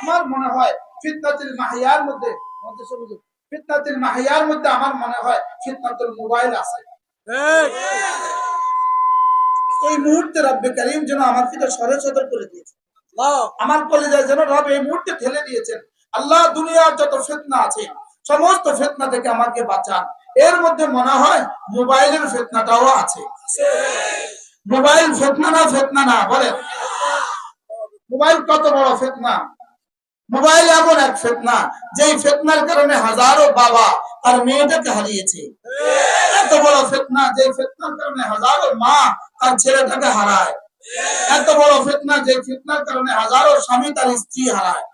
আমার মনে হয় ফিতনাতুল মাহিয়ার মধ্যে ফিতনাতুল মাহিয়ার মধ্যে আমার মনে হয় ফিতনাতুল মোবাইল আছে। এই মুহূর্তে রব্বে করিম যেন আমার পিতা সরে সদর করে দিয়েছে। আমার কলেজে যেন রব এই মুহূর্তে ঠেলে দিয়েছেন। আল্লাহ দুনিয়ার যত ফেতনা আছে সমস্ত ফেতনা থেকে আমাকে বাঁচান। এর মধ্যে মনে হয় মোবাইলের ফেতনাটাও আছে। মোবাইল ফেতনা না ফেতনা না বলেন। মোবাইল কত বড় ফেতনা? মোবাইল এমন এক ফেতনা, যেই ফেতনার কারণে হাজারো বাবা তার মেয়েটাকে হারিয়েছে। এত বড় ফেতনা যে ফেতনার কারণে হাজারো মা তার ছেলেটাকে হারায়। এত বড় ফেতনা যে ফেতনার কারণে হাজারো স্বামী তার স্ত্রী হারায়।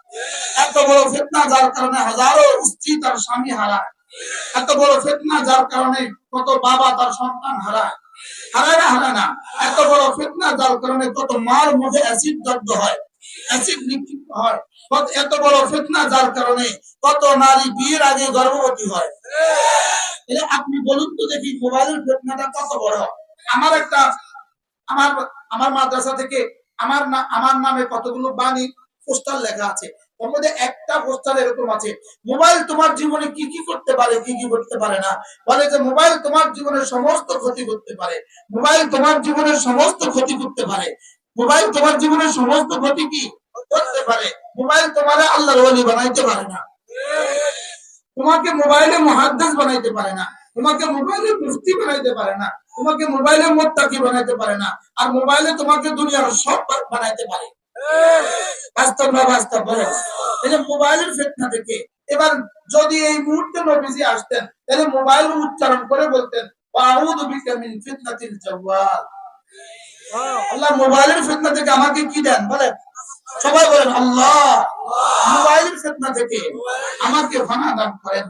এত বড় ফেতনা, যার কারণে হাজারো স্ত্রী তার স্বামী হারায়। এত বড় ফেতনা, যার কারণে কত বাবা তার সন্তান হারায়। হারায় না হারায় না। এত বড় ফেতনা, যার কারণে কত মার মুখে অ্যাসিড দগ্ধ হয়। এত বড় যার কারণে কত নারী বিয়ের আগে গর্ভবতী হয়। আপনি বলুন তো দেখি মোবাইলের কত বড়। আমার একটা আমার আমার মাদ্রাসা থেকে আমার আমার নামে কতগুলো বাণী, পোস্টার লেখা আছে। ওর মধ্যে একটা পোস্টার এরকম আছে, মোবাইল তোমার জীবনে কি কি করতে পারে, কি কি করতে পারে না? বলে যে, মোবাইল তোমার জীবনের সমস্ত ক্ষতি করতে পারে। মোবাইল তোমার জীবনের সমস্ত ক্ষতি করতে পারে। মোবাইল তোমার জীবনের সমস্ত ক্ষতি কি? করতে পারে। মোবাইল তোমার আল্লাহর ওলি বানাইতে পারে না। তোমাকে মোবাইলে মহাদ্দেশ বানাইতে পারে না। তোমাকে মোবাইলে মুফতি বানাইতে পারে না। তোমাকে মোবাইলে মোত্তাকি বানাইতে পারে না। আর মোবাইলে তোমাকে দুনিয়ার সব বানাইতে পারে। বাস্তব না বাস্তব, বলে। যে মোবাইলের ফেতনা থেকে এবার যদি এই মুহূর্তে নবীজি আসতেন, তাহলে মোবাইল উচ্চারণ করে বলতেন আউযু বিকা মিন ফিতনাতিল জাওয়াল। আল্লাহ মোবাইলের ফেতনা থেকে আমাকে কি দেন? বলেন। সবাই বলেন আল্লাহ মোবাইলের ফেতনা থেকে আমাকে ফানা দান করেন।